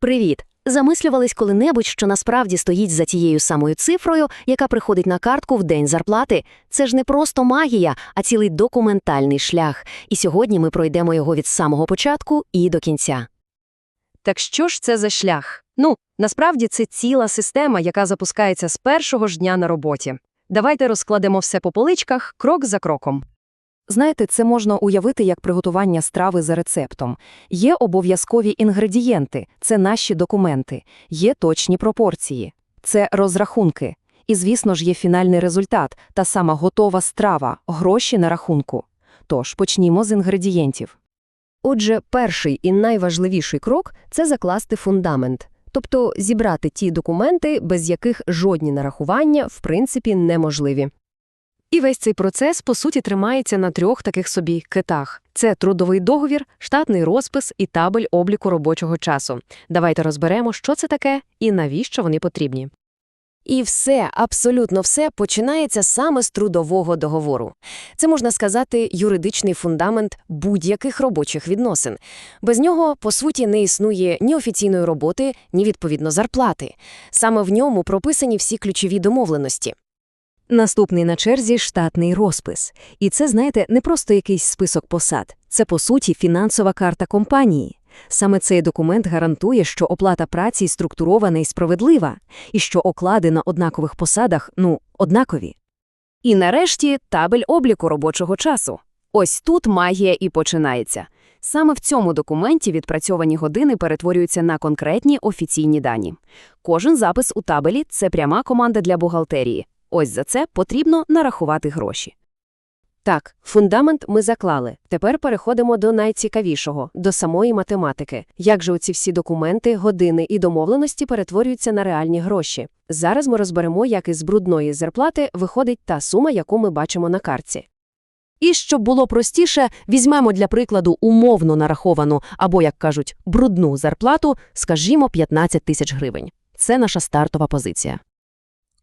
Привіт! Замислювались коли-небудь, що насправді стоїть за тією самою цифрою, яка приходить на картку в день зарплати. Це ж не просто магія, а цілий документальний шлях. І сьогодні ми пройдемо його від самого початку і до кінця. Так що ж це за шлях? Ну, насправді це ціла система, яка запускається з першого ж дня на роботі. Давайте розкладемо все по поличках, крок за кроком. Знаєте, це можна уявити як приготування страви за рецептом. Є обов'язкові інгредієнти, це наші документи, є точні пропорції, це розрахунки. І, звісно ж, є фінальний результат, та сама готова страва, гроші на рахунку. Тож, почнімо з інгредієнтів. Отже, перший і найважливіший крок це закласти фундамент, тобто зібрати ті документи, без яких жодні нарахування, в принципі, неможливі. І весь цей процес, по суті, тримається на трьох таких собі китах. Це трудовий договір, штатний розпис і табель обліку робочого часу. Давайте розберемо, що це таке і навіщо вони потрібні. І все, абсолютно все починається саме з трудового договору. Це, можна сказати, юридичний фундамент будь-яких робочих відносин. Без нього, по суті, не існує ні офіційної роботи, ні, відповідно, зарплати. Саме в ньому прописані всі ключові домовленості. Наступний на черзі штатний розпис. І це, знаєте, не просто якийсь список посад. Це, по суті, фінансова карта компанії. Саме цей документ гарантує, що оплата праці структурована і справедлива, і що оклади на однакових посадах, ну, однакові. І нарешті табель обліку робочого часу. Ось тут магія і починається. Саме в цьому документі відпрацьовані години перетворюються на конкретні офіційні дані. Кожен запис у табелі – це пряма команда для бухгалтерії. Ось за це потрібно нарахувати гроші. Так, фундамент ми заклали. Тепер переходимо до найцікавішого – до самої математики. Як же оці всі документи, години і домовленості перетворюються на реальні гроші? Зараз ми розберемо, як із брудної зарплати виходить та сума, яку ми бачимо на картці. І щоб було простіше, візьмемо для прикладу умовно нараховану або, як кажуть, брудну зарплату, скажімо, 15 тисяч гривень. Це наша стартова позиція.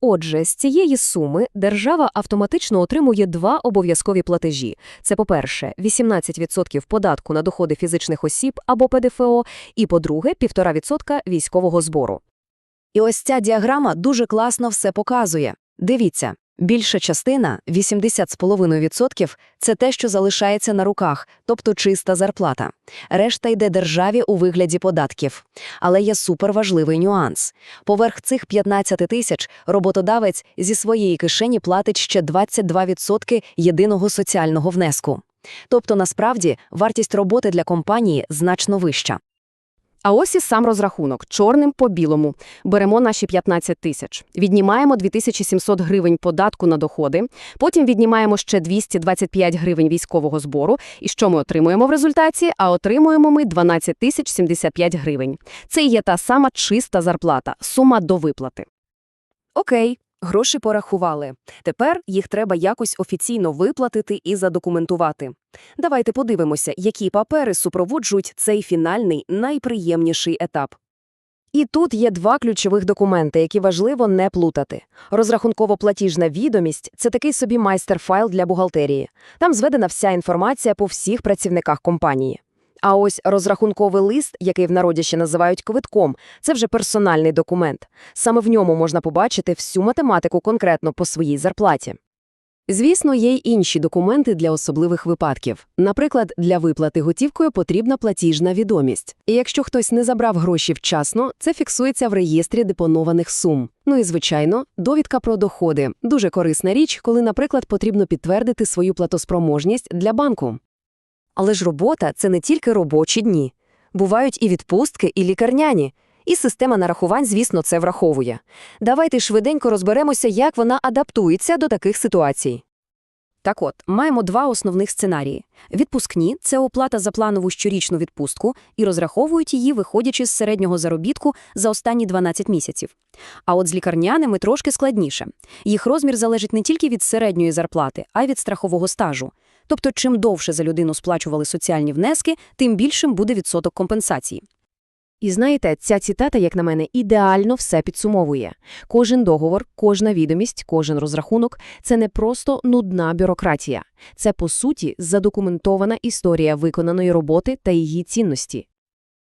Отже, з цієї суми держава автоматично отримує два обов'язкові платежі. Це, по-перше, 18% податку на доходи фізичних осіб або ПДФО, і, по-друге, 1,5% військового збору. І ось ця діаграма дуже класно все показує. Дивіться, більша частина, 80,5%, це те, що залишається на руках, тобто чиста зарплата. Решта йде державі у вигляді податків. Але є суперважливий нюанс. Поверх цих 15 тисяч роботодавець зі своєї кишені платить ще 22% єдиного соціального внеску. Тобто, насправді, вартість роботи для компанії значно вища. А ось і сам розрахунок, чорним по білому. Беремо наші 15 тисяч, віднімаємо 2700 гривень податку на доходи, потім віднімаємо ще 225 гривень військового збору. І що ми отримуємо в результаті? А отримуємо ми 12 тисяч 75 гривень. Це є та сама чиста зарплата, сума до виплати. Окей, гроші порахували. Тепер їх треба якось офіційно виплатити і задокументувати. Давайте подивимося, які папери супроводжують цей фінальний, найприємніший етап. І тут є два ключових документи, які важливо не плутати. Розрахунково-платіжна відомість – це такий собі майстер-файл для бухгалтерії. Там зведена вся інформація по всіх працівниках компанії. А ось розрахунковий лист, який в народі ще називають квитком, це вже персональний документ. Саме в ньому можна побачити всю математику конкретно по своїй зарплаті. Звісно, є й інші документи для особливих випадків. Наприклад, для виплати готівкою потрібна платіжна відомість. І якщо хтось не забрав гроші вчасно, це фіксується в реєстрі депонованих сум. Ну і, звичайно, довідка про доходи. Дуже корисна річ, коли, наприклад, потрібно підтвердити свою платоспроможність для банку. Але ж робота – це не тільки робочі дні. Бувають і відпустки, і лікарняні. І система нарахувань, звісно, це враховує. Давайте швиденько розберемося, як вона адаптується до таких ситуацій. Так от, маємо два основних сценарії. Відпускні – це оплата за планову щорічну відпустку, і розраховують її, виходячи з середнього заробітку за останні 12 місяців. А от з лікарняними трошки складніше. Їх розмір залежить не тільки від середньої зарплати, а й від страхового стажу. Тобто, чим довше за людину сплачували соціальні внески, тим більшим буде відсоток компенсації. І знаєте, ця цитата, як на мене, ідеально все підсумовує. Кожен договор, кожна відомість, кожен розрахунок – це не просто нудна бюрократія. Це, по суті, задокументована історія виконаної роботи та її цінності.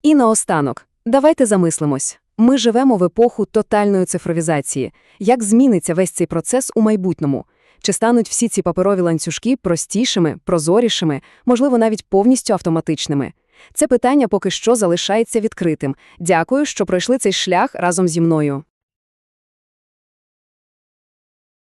І наостанок. Давайте замислимось. Ми живемо в епоху тотальної цифровізації. Як зміниться весь цей процес у майбутньому? Чи стануть всі ці паперові ланцюжки простішими, прозорішими, можливо, навіть повністю автоматичними? Це питання поки що залишається відкритим. Дякую, що пройшли цей шлях разом зі мною.